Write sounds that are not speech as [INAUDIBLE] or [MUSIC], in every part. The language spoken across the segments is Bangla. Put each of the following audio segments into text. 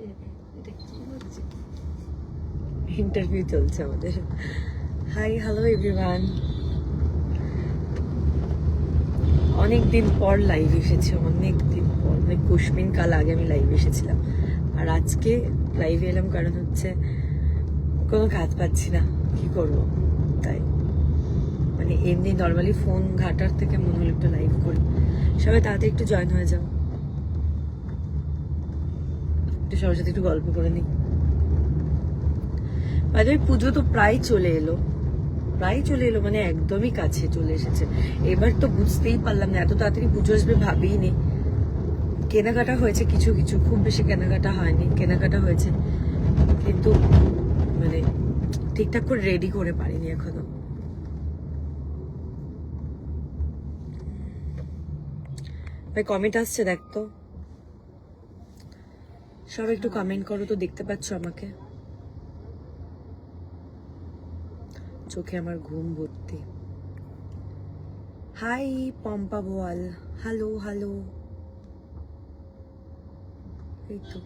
হচ্ছে এটা কি হচ্ছে? ইন্টারভিউ চলছে আমাদের। হাই হ্যালো এভরিওয়ান অনেক দিন পর লাইভ এসেছে অনেক দিন পর মানে কুসমিন কাল আগে আমি লাইভ এসেছিলাম। আর আজকে লাইভে এলাম কারণ হচ্ছে কোনো কাজ পাচ্ছি না, কি করব? তাই। মানে এমনি নর্মালি ফোন ঘাটার থেকে মনে হলো একটু লাইভ করি। সবাই তাড়াতাড়ি একটু জয়েন হয়ে যাও। একটু সবার সাথে একটু গল্প করে নিই। বাইরে পুজো তো প্রায় চলে এলো। প্রায় চলে এলো মানে একদমই কাছে চলে এসেছে। এবার তো বুঝতেই পারলাম না, এত তাড়াতাড়ি পুজো আসবে ভাবিনি কেনাকাটা হয়েছে কিছু কিছু, খুব বেশি কেনাকাটা হয়নি, কেনাকাটা হয়েছে। কিন্তু মানে ঠিকঠাক করে রেডি করে পারিনি এখনও। ভাই কমেন্ট আসছে দেখ তো। সব একটু কমেন্ট করো তো দেখতে পাচ্ছ আমাকে? চোখে আমার ঘুম ভর্তি। হাই পম্পা বোয়াল। হ্যালো হ্যালো এই তো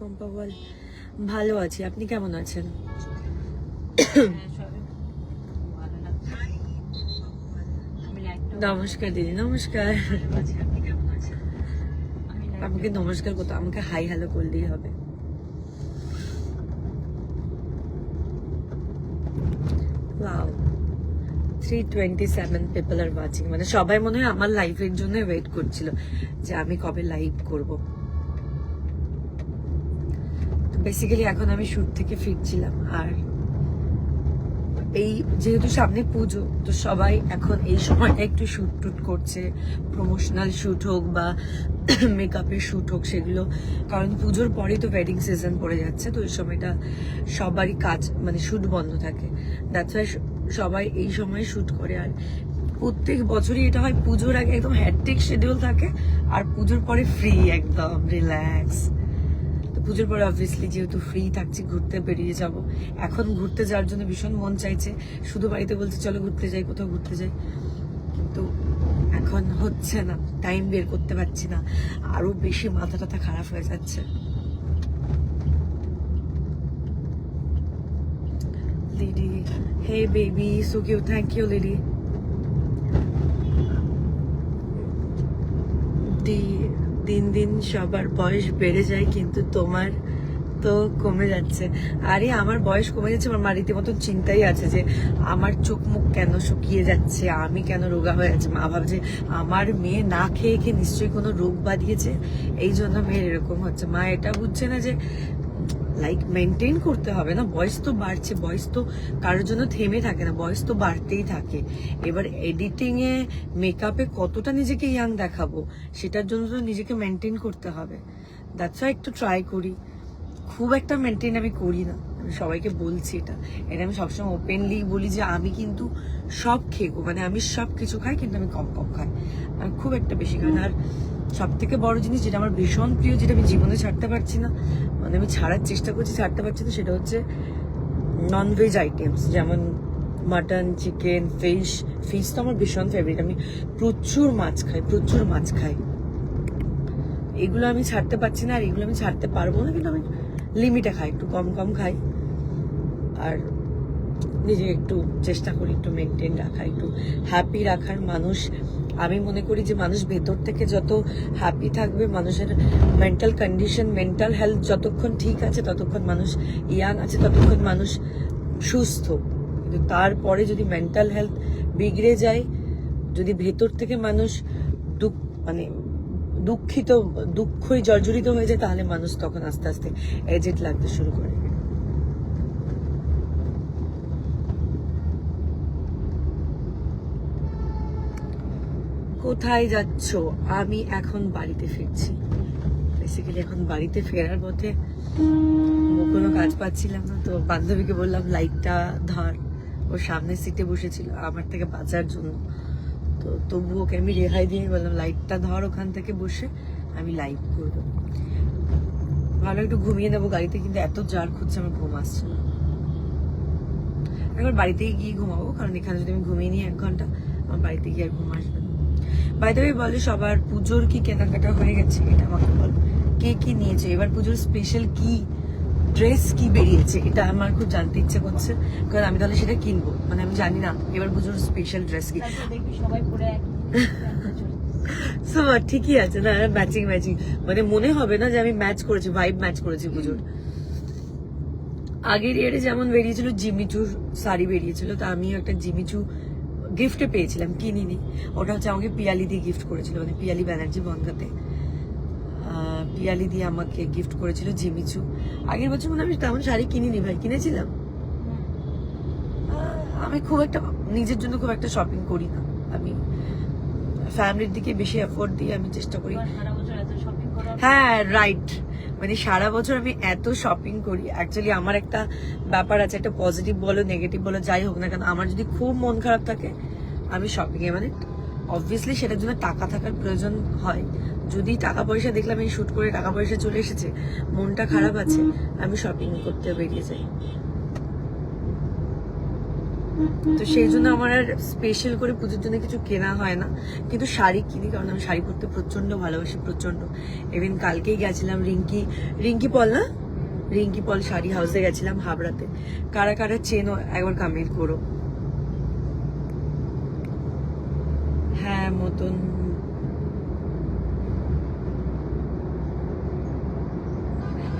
পম্পা বোয়াল। ভালো আছি আপনি কেমন আছেন? [COUGHS] নমস্কার দিদি নমস্কার আপনি কেমন আছেন আমি লাইট আমাকে নমস্কার করতে, আমাকে হাই হ্যালো করলেই হবে। Three twenty seven people are watching মানে সবাই মনে হয় আমার লাইফের জন্য ওয়েট করছিল যে আমি কবে লাইভ করব। বেসিক্যালি এখন আমি শুট থেকে ফিরছিলাম, আর এই যেহেতু সামনে পুজো, তো সবাই এখন এই সময়টা একটু শ্যুট টুট করছে। প্রমোশনাল শুট হোক বা [CLEARS THROAT] মেকআপের শ্যুট হোক সেগুলো। কারণ পুজোর পরেই তো ওয়েডিং সিজন পড়ে যাচ্ছে, তো এই সময়টা সবারই কাজ মানে শ্যুট বন্ধ থাকে। দ্যাটস ওয়াই সবাই এই সময় শ্যুট করে। আর প্রত্যেক বছরই এটা হয়, পুজোর আগে একদম হ্যাট্রিক শিডিউল থাকে, আর পুজোর পরে ফ্রি একদম রিল্যাক্স পুজোর পরে অবভিয়াসলি যেহেতু ফ্রি থাকছি, ঘুরতে বেরিয়ে যাব। এখন ঘুরতে যাওয়ার জন্য ভীষণ মন চাইছে। শুধু বাড়িতে বলছে, চলো ঘুরতে যাই, কোথাও ঘুরতে যাই। কিন্তু এখন হচ্ছে না টাইম বের করতে পারছি না। আরও বেশি মাথা টাথা খারাপ হয়ে যাচ্ছে। Lidi hey baby so cute thank you Lidi দি- দিন সবার বয়স বেড়ে যায়, কিন্তু তোমার তো কমে যাচ্ছে। আরে, আমার বয়স কমে যাচ্ছে আমার মা রীতিমতো চিন্তাই আছে যে, আমার চোখ মুখ কেন শুকিয়ে যাচ্ছে? আমি কেন রোগা হয়ে যাচ্ছে মা ভাবছে, আমার মেয়ে না খেয়ে খেয়ে নিশ্চয়ই কোনো রোগ বাঁধিয়েছে? এই জন্য মেয়ের এরকম হচ্ছে। মা এটা বুঝছে না যে লাইক মেনটেন করতে হবে না। বয়স তো বাড়ছে বয়স তো কারোর জন্য থেমে থাকে না বয়স তো বাড়তেই থাকে। এবার এডিটিং এ মেকআপে কতটা নিজেকে ইয়াং দেখাবো, সেটার জন্য তো নিজেকে মেনটেন করতে হবে। দ্যাটস ওয়াই একটু ট্রাই করি। খুব একটা মেনটেন আমি করি না। আমি সবাইকে বলছি এটা। এটা আমি সবসময় ওপেনলি বলি যে, আমি কিন্তু সব খেকো। মানে আমি সব কিছু খাই, কিন্তু আমি কম কম খাই। আমি খুব একটা বেশি খাই আর সব থেকে বড় জিনিস যেটা আমার ভীষণ প্রিয়, যেটা আমি জীবনে ছাড়তে পারছি না মানে আমি ছাড়ার চেষ্টা করছি, ছাড়তে পারছি না, সেটা হচ্ছে ননভেজ আইটেমস যেমন মাটন চিকেন ফিশ ফিশ তো আমার ভীষণ ফেভারিট আমি প্রচুর মাছ খাই, প্রচুর মাছ খাই। এগুলো আমি ছাড়তে পারছি না, আর এগুলো আমি ছাড়তে পারব না, কিন্তু আমি লিমিটে খাই, একটু কম কম খাই, আর নিজে একটু চেষ্টা করি, একটু মেনটেন রাখা একটু হ্যাপি রাখার, মানুষ আমি মনে করি যে মানুষ ভেতর থেকে যত হ্যাপি থাকবে, মানুষের মেন্টাল কন্ডিশন মেন্টাল হেলথ যতক্ষণ ঠিক আছে, ততক্ষণ মানুষ ইয়াং আছে, ততক্ষণ মানুষ সুস্থ। কিন্তু তারপরে যদি মেন্টাল হেলথ বিগড়ে যায়, যদি ভেতর থেকে মানুষ দুঃখ মানে দুঃখিত, দুঃখই জর্জরিত হয়ে যায়, তাহলে মানুষ তখন আস্তে আস্তে এজেট লাগতে শুরু করে। কোথায় যাচ্ছ? আমি এখন বাড়িতে ফিরছি। বেসিক্যালি এখন বাড়িতে ফেরার পথে কোনো কাজ পাচ্ছিলাম না। তো বান্ধবীকে বললাম লাইটটা ধর। ও সামনের সিটে বসেছিল আমার থেকে বাঁচার জন্য। তো তবু ওকে আমি রেহাই দিয়ে বললাম লাইটটা ধর ওখান থেকে বসে, আমি লাইভ করব। ভালো একটু ঘুমিয়ে নেব গাড়িতে, কিন্তু এত জার খুঁজছে, আমার ঘুম আসছে না। একবার বাড়িতে গিয়ে ঘুমাবো, কারণ এখানে যদি আমি ঘুমিয়ে নিই এক ঘণ্টা, আমার বাড়িতে গিয়ে আর ঘুম আসবে না। বাইরে বলে সবার পুজোর কি কেনাকাটা হয়ে গেছে? এটা আমাকে বল। কে কি নিয়েছে? এবার পুজোর স্পেশাল কি? ড্রেস কি বেরিয়েছে? এটা আমার খুব জানতে ইচ্ছে করছে। কারণ আমি তাহলে সেটা কিনবো। মানে আমি জানি না এবার পুজোর স্পেশাল ড্রেস কি। সবাই পরে। সো [LAUGHS] ঠিকই আছে। না ম্যাচিং ম্যাচিং মানে মনে হবে না যে আমি ম্যাচ করেছি ভাইব ম্যাচ করেছি পুজোর। আগের ইয়ারে যেমন বেরিয়েছিল জিমিচু শাড়ি বেরিয়েছিল তা আমিও একটা জিমিচু গিফটে পেয়েছিলাম কিনিনি। ওটা হচ্ছে আমাকে পিয়ালি দিয়ে গিফট করেছিল মানে পিয়ালি ব্যানার্জি বনগাতে। পিয়ালি দিয়ে আমাকে গিফট করেছিল জিমিচু। আগের বছর মনে আমি তেমন শাড়ি কিনিনি ভাই কিনেছিলাম? আমি খুব একটা নিজের জন্য খুব একটা শপিং করি না। আমি ফ্যামিলির দিকে বেশি এফোর্ট দিয়ে আমি চেষ্টা করা। হ্যাঁ রাইট মানে সারা বছর আমি এত শপিং করি। অ্যাকচুয়ালি আমার একটা ব্যাপার আছে, একটা পজিটিভ বলো নেগেটিভ বলো, যাই হোক না কেন, আমার যদি খুব মন খারাপ থাকে, আমি শপিংয়ে মানে অবভিয়াসলি সেটার জন্য টাকা থাকার প্রয়োজন হয়। যদি টাকা পয়সা দেখলাম এই শ্যুট করে টাকা পয়সা চলে এসেছে, মনটা খারাপ আছে, আমি শপিং করতে বেরিয়ে যাই। তো সেই জন্য আমার আর স্পেশাল করে পুজোর জন্য কিছু কেনা হয় না। কিন্তু শাড়ি কিনি, কারণ আমি শাড়ি পরতে প্রচণ্ড ভালোবাসি প্রচণ্ড ইভেন কালকেই গেছিলাম রিঙ্কি রিঙ্কি পল না? রিঙ্কি পল শাড়ি হাউসে গেছিলাম হাবড়াতে। কারা কারা চেনো, একবার কমেন্ট করো। হ্যাঁ মতন।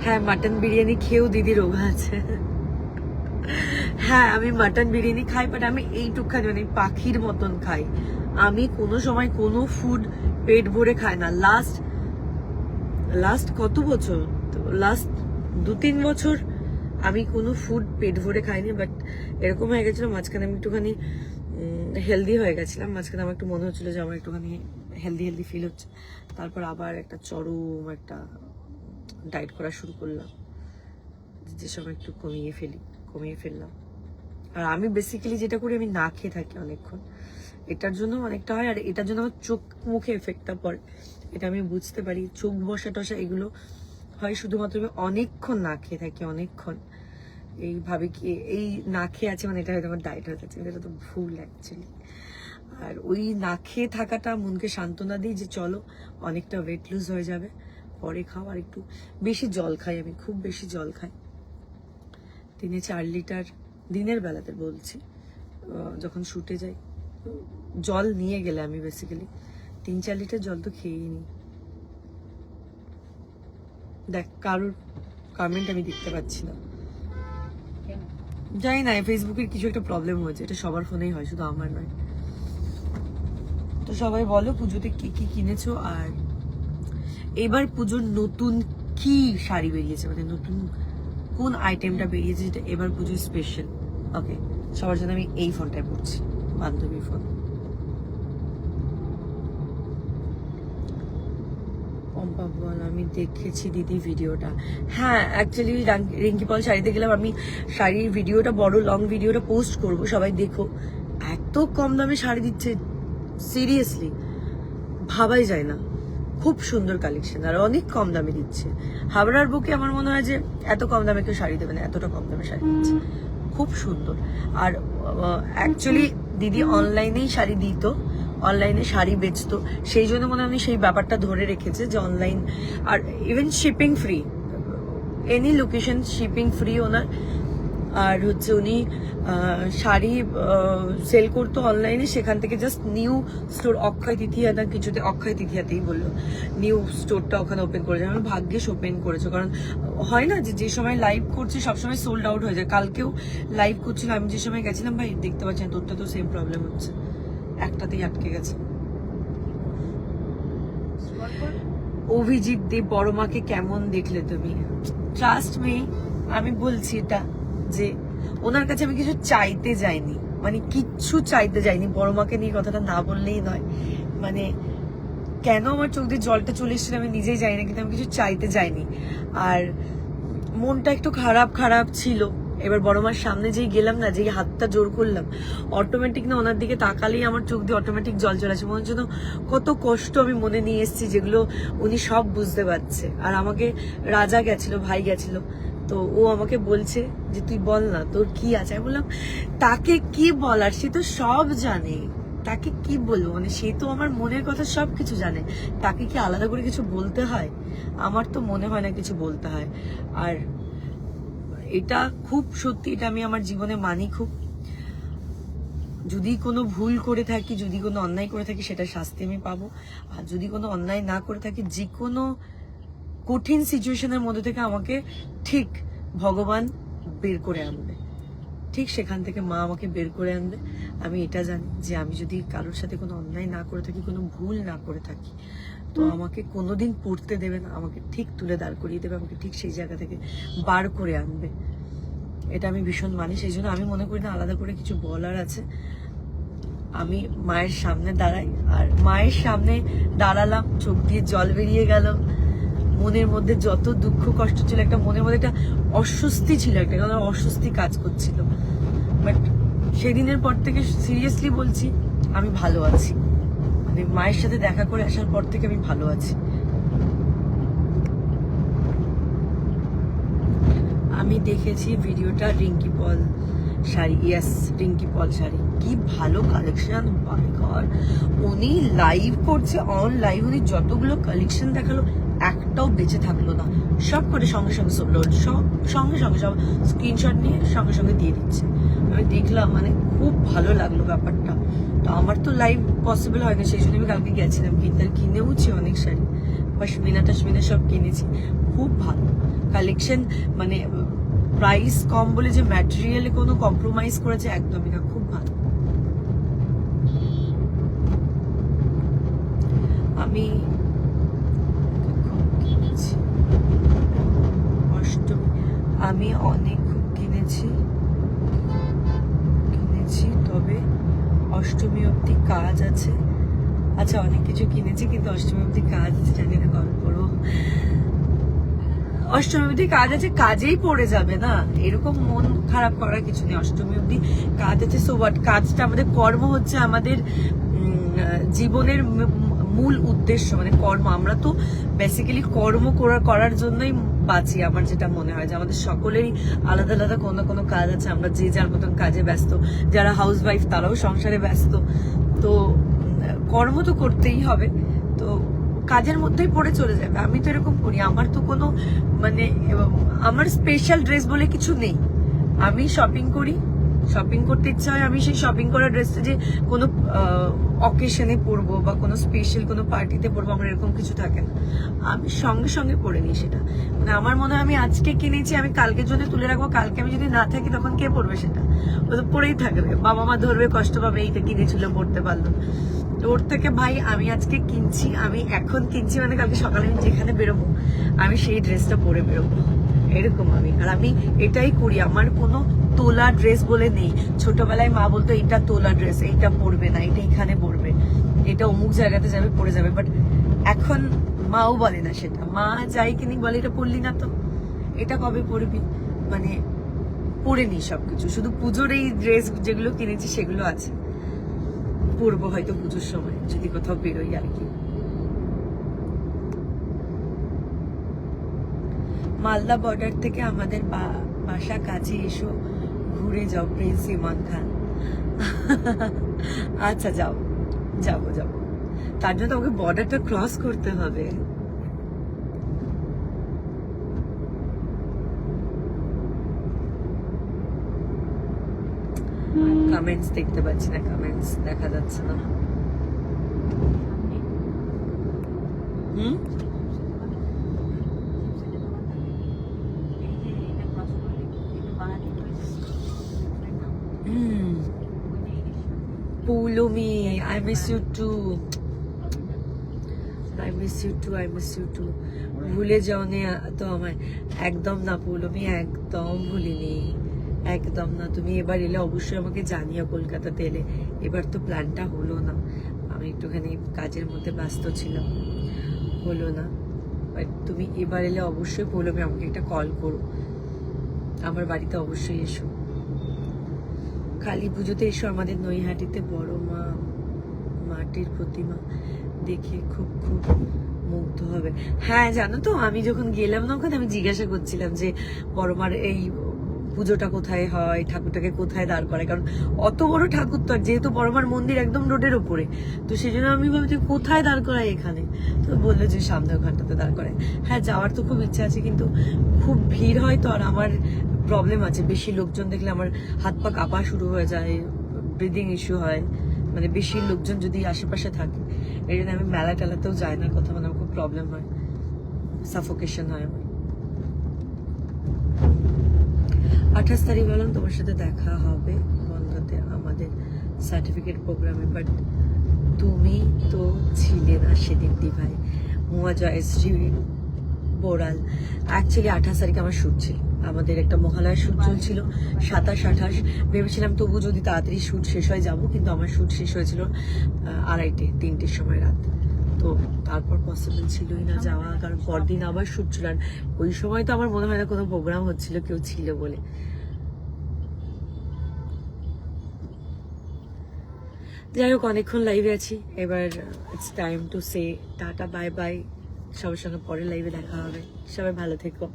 হ্যাঁ মাটন বিরিয়ানি খেয়েও দিদি রোগা আছে। হ্যাঁ আমি মাটন বিরিয়ানি খাই বাট আমি এইটুকখানি মানে পাখির মতন খাই। আমি কোনো সময় কোনো ফুড পেট ভরে খাই না। লাস্ট লাস্ট কত বছর? লাস্ট দু তিন বছর আমি কোনো ফুড পেট ভরে খাইনি বাট এরকম হয়ে গেছিল, মাঝখানে আমি একটুখানি হেলদি হয়ে গেছিলাম। মাঝখানে আমার একটু মনে হচ্ছিল যে আমার একটুখানি হেলদি হেলদি ফিল হচ্ছে। তারপর আবার একটা চরম একটা ডায়েট করা শুরু করলাম যে সময় একটু কমিয়ে ফেলি। কমিয়ে ফেললাম। আর আমি বেসিক্যালি যেটা করি, আমি না খেয়ে থাকি অনেকক্ষণ। এটার জন্য অনেকটা হয়, আর এটার জন্য আমার চোখ মুখে এফেক্টটা পড়ে। এটা আমি বুঝতে পারি, চোখ বসা টসা এগুলো হয় শুধুমাত্র আমি অনেকক্ষণ না খেয়ে থাকি, অনেকক্ষণ। এইভাবে কি এই না খেয়ে আছে মানে এটা হয়তো আমার ডায়েট হয়ে যাচ্ছে এটা তো ভুল অ্যাকচুয়ালি আর ওই না খেয়ে থাকাটা মনকে সান্ত্বনা দিই যে চলো, অনেকটা ওয়েট লুজ হয়ে যাবে, পরে খাও। আর একটু বেশি জল খাই আমি, খুব বেশি জল খাই। দিনে চার লিটার দিনের বেলাতে বলছি যখন শুটে যাই। জল নিয়ে গেলে আমি বেসিক্যালি তিন চার লিটার জল তো খেয়েই নিই দেখ কারোর কমেন্ট আমি দেখতে পাচ্ছি না। জানি না ফেসবুকের কিছু একটা প্রবলেম হয়েছে। এটা সবার ফোনেই হয় শুধু আমার নয়। তো সবাই বলো পুজোতে কি কি কিনেছো? আর এবার পুজোর নতুন কি শাড়ি বেরিয়েছে? মানে নতুন কোন আইটেমটা বেরিয়েছে যেটা এবার পুজোর স্পেশাল ওকে সবার জন্য আমি এই ফোনটায় পড়ছি, বান্ধবী ফোন পম্পা বল, আমি দেখেছি দিদি ভিডিওটা। হ্যাঁ অ্যাকচুয়ালি রিঙ্কি পল শাড়িতে গেলাম, আমি শাড়ির ভিডিওটা, বড় লং ভিডিওটা পোস্ট করব, সবাই দেখো। এত কম দামে শাড়ি দিচ্ছে সিরিয়াসলি ভাবাই যায় না। খুব সুন্দর কালেকশন আর অনেক কম দামে দিচ্ছে। হাবড়ার বুকে আমার মনে হয় যে এত কম দামে কেউ শাড়ি দেবে না এতটা কম দামে শাড়ি দিচ্ছে। খুব সুন্দর। আর অ্যাকচুয়ালি দিদি অনলাইনেই শাড়ি দিত অনলাইনে শাড়ি বেচতো। সেই জন্য মনে হয় সেই ব্যাপারটা ধরে রেখেছে যে অনলাইন আর even shipping free any location shipping free owner আর হচ্ছে উনি শাড়ি সেল করতো অনলাইনে সেখান থেকে just new store Akshaya Tritiya না কিছুতে অক্ষয় তৃতীয়াতেই বলল। নিউ স্টোরটা ওখানে ওপেন করেছে। আমার ভাগ্যেস ওপেন করেছে। কারণ হয় না যে যে সময় লাইভ করছে সবসময় সোল্ড আউট হয়ে যায়। কালকেও লাইভ করছিল আমি যে সময় গেছিলাম ভাই দেখতে পাচ্ছি না, তোরটা তো সেম প্রবলেম হচ্ছে। একটাতেই আটকে গেছে। অভিজিৎ দে বড় মাকে কেমন দেখলে তুমি? ট্রাস্ট মি আমি বলছি এটা। যে ওনার কাছে আমি কিছু চাইতে যাইনি। মানে কিচ্ছু চাইতে যাইনি। বড় মাকে নিয়ে কথাটা না বললেই নয়। মানে কেন আমার চোখ দিয়ে জলটা চলে এসেছিল আমি নিজেই জানি না, কিন্তু আমি কিছু চাইতে যাইনি। আর মনটা একটু খারাপ খারাপ ছিল। এবার বড় মার সামনে যেই গেলাম না, যেই হাতটা জোর করলাম অটোমেটিক না ওনার দিকে তাকালেই আমার চোখ দিয়ে অটোমেটিক জল চলে আসে। মনে হচ্ছে যেন কত কষ্ট আমি মনে নিয়ে এসেছি, যেগুলো উনি সব বুঝতে পারছে। আর আমাকে রাজা গেছিল, ভাই গেছিল। তো ও আমাকে বলছে যে, তুই বল না, তোর কি আছে? আমি বললাম, তাকে কি বলার? সে তো সব জানে। তাকে কি বলব? মানে সে তো আমার মনের কথা সব কিছু জানে। তাকে কি আলাদা করে কিছু বলতে হয়? আমার তো মনে হয় না কিছু বলতে হয়। আর এটা খুব সত্যি, এটা আমি আমার জীবনে মানি খুব। যদি কোনো ভুল করে থাকি, যদি কোনো অন্যায় করে থাকি সেটা শাস্তি আমি পাবো। আর যদি কোনো অন্যায় না করে থাকি, যে কোনো কঠিন সিচুয়েশনের মধ্যে থেকে আমাকে ঠিক ভগবান বের করে আনবে। ঠিক সেখান থেকে মা আমাকে বের করে আনবে। আমি এটা জানি যে আমি যদি কারোর সাথে কোনো অন্যায় না করে থাকি কোনো ভুল না করে থাকি তো আমাকে কোনোদিন পড়তে দেবে না। আমাকে ঠিক তুলে দাঁড় করিয়ে দেবে আমাকে ঠিক সেই জায়গা থেকে বার করে আনবে। এটা আমি ভীষণ মানি সেই জন্য আমি মনে করি না আলাদা করে কিছু বলার আছে। আমি মায়ের সামনে দাঁড়াই আর মায়ের সামনে দাঁড়ালাম চোখ দিয়ে জল বেরিয়ে গেল। মনের মধ্যে যত দুঃখ, কষ্ট ছিল, একটা মনের মধ্যে একটা অস্বস্তি ছিল, একটা কেমন অস্বস্তি কাজ করছিল। বাট সেদিনের পর থেকে সিরিয়াসলি বলছি, আমি ভালো আছি। মানে মায়ের সাথে দেখা করে আসার পর থেকে আমি ভালো আছি। আমি দেখেছি ভিডিওটা রিঙ্কি পল শাড়ি ইয়েস রিঙ্কি পল শাড়ি। কি ভালো কালেকশন বাইকার উনি লাইভ করছে অন লাইভ উনি যতগুলো কালেকশন দেখাল একটাও বেঁচে থাকল না। সব করে সঙ্গে সঙ্গে লোড সব সঙ্গে সঙ্গে সব স্ক্রিনশট নিয়ে সঙ্গে সঙ্গে দিয়ে দিচ্ছে। আমি দেখলাম মানে খুব ভালো লাগল ব্যাপারটা। তো আমার তো লাইভ পসিবল হয় না সেই জন্য আমি কালকে গেছিলাম কিনতে। আর কিনেওছি অনেক শাড়ি পশমিনা টশমিনা সব কিনেছি। খুব ভালো। কালেকশন মানে প্রাইস কম বলে যে ম্যাটেরিয়ালে কোনো কম্প্রোমাইজ করেছে একদমই না, খুব ভালো। আমি খুব কিনেছি অষ্টমী আমি অনেক কিনেছি কিনেছি, তবে অষ্টমী অবধি কাজ আছে। আচ্ছা অনেক কিছু কিনেছি, কিন্তু অষ্টমী অবধি কাজ আছে, জানি না কবে করব। অষ্টমী অবধি কাজ আছে, কাজেই পড়ে যাবে না। এরকম মন খারাপ করার কিছু নেই, অষ্টমী অবধি কাজ আছে। সো হোয়াট কাজটা আমাদের কর্ম হচ্ছে আমাদের জীবনের মূল উদ্দেশ্য মানে কর্ম। আমরা তো বেসিক্যালি কর্ম করা- করার জন্যই বাঁচি, আমার যেটা মনে হয়। যে আমাদের সকলেরই আলাদা আলাদা কোনো কোনো কাজ আছে। আমরা যে যার মতন কাজে ব্যস্ত। যারা হাউস ওয়াইফ তারাও সংসারে ব্যস্ত। তো, কর্ম তো করতেই হবে। তো, কাজের মধ্যেই পড়ে চলে যাবে। আমি তো এরকম করি। আমার তো কোনো মানে আমার স্পেশাল ড্রেস বলে কিছু নেই। আমি শপিং করি। শপিং করতে ইচ্ছা হয়, আমি সেই শপিং করা ড্রেসটা যে কোনো অকেশনে পরবো বা কোনো স্পেশাল কোনো পার্টিতে পরবো, আমার এরকম কিছু থাকে না। আমি সঙ্গে সঙ্গে পরে নিই সেটা। মানে আমার মনে হয় আমি আজকে কিনেছি, আমি কালকের জন্য তুলে রাখব, কালকে আমি যদি না থাকি তখন কে পরবে সেটা? ও তো পরেই থাকবে। বাবা মা ধরবে, কষ্ট পাবে, এইটা কিনেছিল পড়তে পারল ওর থেকে, ভাই, আমি আজকে কিনছি, আমি এখন কিনছি মানে কালকে সকালে আমি যেখানে বেরোবো, আমি সেই ড্রেসটা পরে বেরোবো। এরকম আমি। আর আমি এটাই করি। আমার কোনো তোলা ড্রেস বলে নেই। ছোটবেলায় মা বলতো এটা তোলা ড্রেস এইটা পরবে না, এটা এখানে পরবে। এটা অমুক জায়গাতে যাবে, পরে যাবে। বাট এখন মাও বলে না সেটা। মা যাই কিনি বলে, এটা পরলি না তো? এটা কবে পরবি? মানে পরে নি সবকিছু। শুধু পুজোর এই ড্রেস যেগুলো কিনেছি সেগুলো আছে। পরবো হয়তো পুজোর সময়, যদি কোথাও বেরোই আর কি। মালদা বর্ডার থেকে আমাদের বাসা কাছে এসো, ঘুরে যাও, প্রিন্স ইমান খান। আচ্ছা যাও। যাব যাব। তার জন্য তোমাকে বর্ডারটা ক্রস করতে হবে। কমেন্টস দেখতে পাচ্ছি না কমেন্টস দেখা যাচ্ছে না। হুম? Poulami I miss you too I miss you too I miss you too ভুলে যাও নে, তো আমায়। একদম না, পৌলমি, একদম ভুলিনি। একদম না। তুমি এবার এলে অবশ্যই আমাকে জানিও কলকাতাতে এলে। এবার তো প্ল্যানটা হলো না। আমি একটুখানি কাজের মধ্যে ব্যস্ত ছিলাম। হলো না। বাট তুমি এবার এলে অবশ্যই পৌলমি, আমাকে একটা কল করো। আমার বাড়িতে অবশ্যই এসো। কালী পুজোতে এসো, আমাদের নৈহাটিতে বড় মা, মাটির প্রতিমা দেখে খুব খুব মুগ্ধ হবে। হ্যাঁ জানো তো, আমি যখন গেলাম না ওখানে আমি জিজ্ঞাসা করছিলাম যে বড় মার এই পুজোটা কোথায় হয়, ঠাকুরটাকে কোথায় দাঁড় করায়? কারণ অত বড় ঠাকুর তো আর যেহেতু বড়মার মন্দির একদম রোডের ওপরে তো সেই জন্য আমি ভাবছি কোথায় দাঁড় করায় এখানে? তো বলল যে সামনে ওখানটাতে দাঁড় করায়। হ্যাঁ যাওয়ার তো খুব ইচ্ছা আছে, কিন্তু খুব ভিড় হয় তো আর আমার প্রবলেম আছে। বেশি লোকজন দেখলে আমার হাত পা কাঁপা শুরু হয়ে যায় ব্রিদিং ইস্যু হয়। মানে বেশি লোকজন যদি আশেপাশে থাকে, এই জন্য আমি মেলা টেলাতেও যাই না কথা মানে আমার খুব প্রবলেম হয়। সাফোকেশন হয় আমার। আঠাশ তারিখ বললাম তোমার সাথে দেখা হবে বন্ধতে আমাদের সার্টিফিকেট প্রোগ্রামে বাট তুমি তো ছিলে না সেদিন ভাই মুয়া জয়শ্রী বোরাল। অ্যাকচুয়ালি আঠাশ তারিখে আমার শ্যুট ছিল। আমাদের একটা মহালয়ার শ্যুট চলছিল সাতাশ আঠাশ। ভেবেছিলাম তবু যদি তাড়াতাড়ি শ্যুট শেষ হয়ে যাব কিন্তু আমার শ্যুট শেষ হয়েছিল আড়াইটে তিনটের সময় রাত। তো তারপর পসিবল ছিলই না যাওয়া, কারণ পরদিন আবার শুট ছিল। আর ওই সময় তো আমার মনে হয় না কোনো প্রোগ্রাম হচ্ছিল, কেউ ছিল বলে। যাই হোক, অনেকক্ষণ লাইভে আছি। এবার it's time to say tata bye bye সবার সঙ্গে পরের লাইভে দেখা হবে। সবাই ভালো থেকো।